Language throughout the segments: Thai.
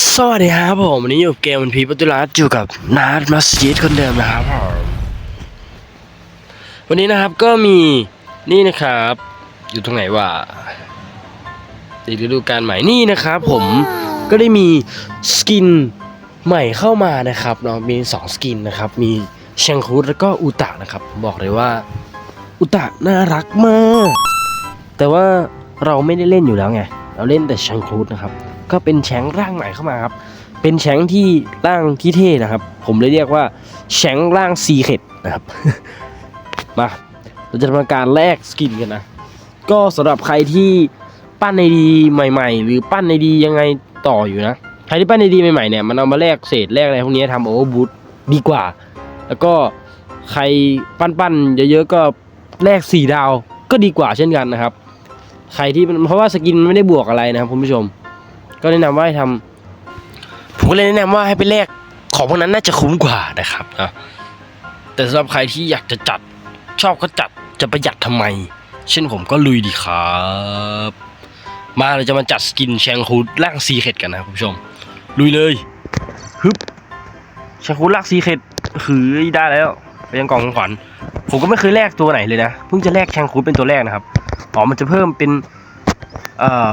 สวัสดีครับผม วันนี้อยู่เกมวันพีปัตุลาสอยู่กับนาร์ดมัสยิดคนเดิมนะครับผมวันนี้นะครับก็มีนี่นะครับ อยู่ตรงไหนวะอีกฤดูกาลใหม่นี่นะครับ ผมก็ได้มีสกินใหม่เข้ามานะครับเนาะมีสองสกินนะครับ มีแชงคูดแล้วก็อุตะนะครับบอกเลยว่า อุตะน่ารักมาก แต่ว่าเราไม่ได้เล่นอยู่แล้วไง เราเล่นแต่แชงคูดนะครับ ก็เป็นแชงร่างใหม่เข้ามาครับ เป็นแชงที่ร่างที่เท่นะครับ ผมเลยเรียกว่าแชงร่างซีเข็ดนะครับ มาเราจะทำการแลกสกินกันนะ ก็สำหรับใครที่ปั้นในดีใหม่ ๆ หรือปั้นในดียังไงต่ออยู่นะ ใครที่ปั้นในดีใหม่ๆเนี่ยมันเอามาแลกเศษแลกอะไรพวกนี้ทำโอเวอร์บูทดีกว่า แล้วก็ใครปั้นๆเยอะๆก็แลกสี่ดาวก็ดีกว่าเช่นกันนะครับ ใครที่เพราะว่าสกินมันไม่ได้บวกอะไรนะครับคุณผู้ชม ก็แนะนำว่าให้ทำผมก็เลยแนะนำว่าให้ไปแลกของพวกนั้นน่าจะคุ้มกว่านะครับนะแต่สำหรับใครที่อยากจะจัดชอบก็จัดจะประหยัดทำไม เช่นผมก็ลุยดีครับ มาเราจะมาจัดสกินแชงคูดร่างซีเค็ดกันนะคุณผู้ชม ลุยเลยฮึบแชงคูดร่างซีเค็ดคือได้แล้วไปยังกล่องของขวัญผมก็ไม่เคยแลกตัวไหนเลยนะ เพิ่งจะแลกแชงคูดเป็นตัวแรกนะครับ อ๋อ มันจะเพิ่มเป็น เอ่อ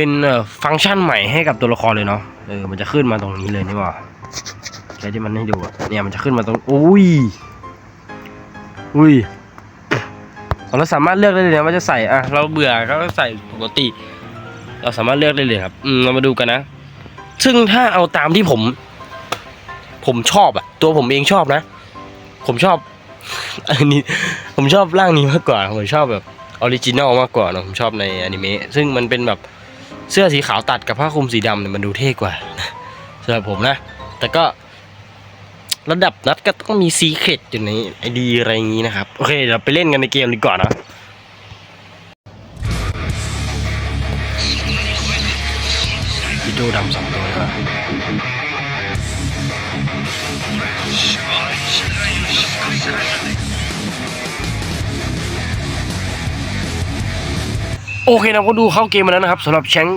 เป็นเอ่อฟังก์ชันใหม่ให้กับตัวละครเลยเนาะเออมันจะขึ้นมาตรงนี้เลยนี่ว่าแค่ที่มันให้ดูเนี่ยมันจะขึ้นมาตรงอุ้ยอุ้ยเราสามารถเลือกได้เลยนะว่าจะใส่อะเราเบื่อก็ใส่ปกติ เราสามารถเลือกได้เลยครับ อืมเรามาดูกันนะ ซึ่งถ้าเอาตามที่ผม ผมชอบอะตัวผมเองชอบนะ ผมชอบอันนี้ผมชอบร่างนี้มากกว่าผมชอบแบบออริจินอลมากกว่าเนะผมชอบในอนิเมะซึ่งมันเป็นแบบ เสื้อสีขาวตัดกับผ้าคลุมสีดำเนี่ยมันดูเท่กว่าสำหรับผมนะ แต่ก็ระดับนัดก็ต้องมีซีเคร็ดอยู่ในไอดีอะไรอย่างนี้นะครับ โอเคเดี๋ยวไปเล่นกันในเกมดีกว่านะวิดีโอดำสองตัวเลยว่ะ โอเคนะก็ดูเข้าเกมมาแล้วนะครับสำหรับแชง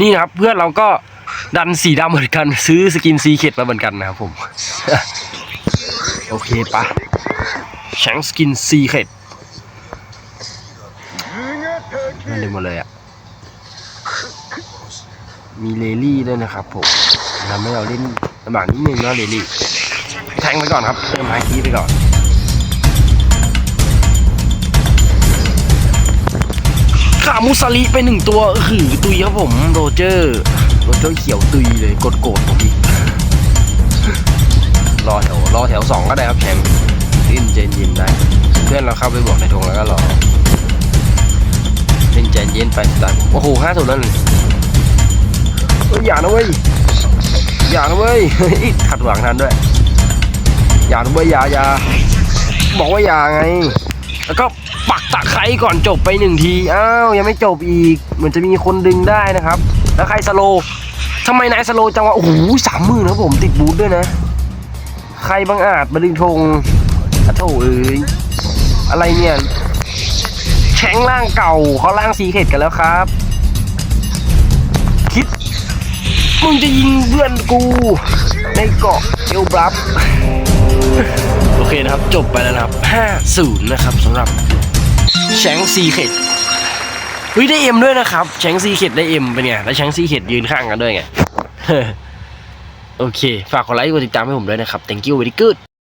นี่นะครับ เพื่อนเราก็ดันสีดำเหมือนกันซื้อสกินซีเค็ดมาเหมือนกันนะครับผม โอเคปะแชงสกินซีเค็ดนั่นเลยหมดเลยอะมีเลลี่ด้วยนะครับผมทำให้เราเล่นลำบากนิดนึงเนาะเลลี่แทงไปก่อนครับเติมไฮคีไปก่อน มุสลิไปหนึ่งตัวหือตุยครับผมโรเจอร์โรเจอร์เขียวตุยเลยกดโกรธผมอีกรอแถวรอแถวสองก็ได้ครับแชมป์เล่นเจนเย็นได้เพื่อนเราเข้าไปบอกในธงแล้วก็รอเล่นเจนเย็นไปสไตล์ผมโอ้โหห้าสุดแล้วนี่เอ้ยอย่านะเว้ยอย่านะเว้ยขัดหวังทันด้วยอย่านะเว้ยอย่าอย่าบอกว่าอย่าไง แล้วก็ปักตะไคร้ก่อนจบไปหนึ่งที อ้าว ยังไม่จบอีก เหมือนจะมีคนดึงได้นะครับ แล้วใครสโลทำไมนายสโลจังวะ โอ้โหสามหมื่นนะผมติดบูทด้วยนะ ใครบังอาจมาดึงธงอะโถเอ้ย อะไรเนี่ยแช้งร่างเก่าเขาร่างซีเค็ดกันแล้วครับ คิด มึงจะยิงเพื่อนกู ในเกาะเอลบรับ นะครับ จบไปแล้วนะครับ 5-0 นะครับสำหรับแชงซีเข็ดเฮ้ยได้เอ็มด้วยนะครับแชงซีเข็ดได้เอ็มเป็นไง แล้วแชงซีเข็ดยืนข้างกันด้วยไง โอเค ฝากกดไลค์กดติดตามให้ผมด้วยนะครับ thank you very good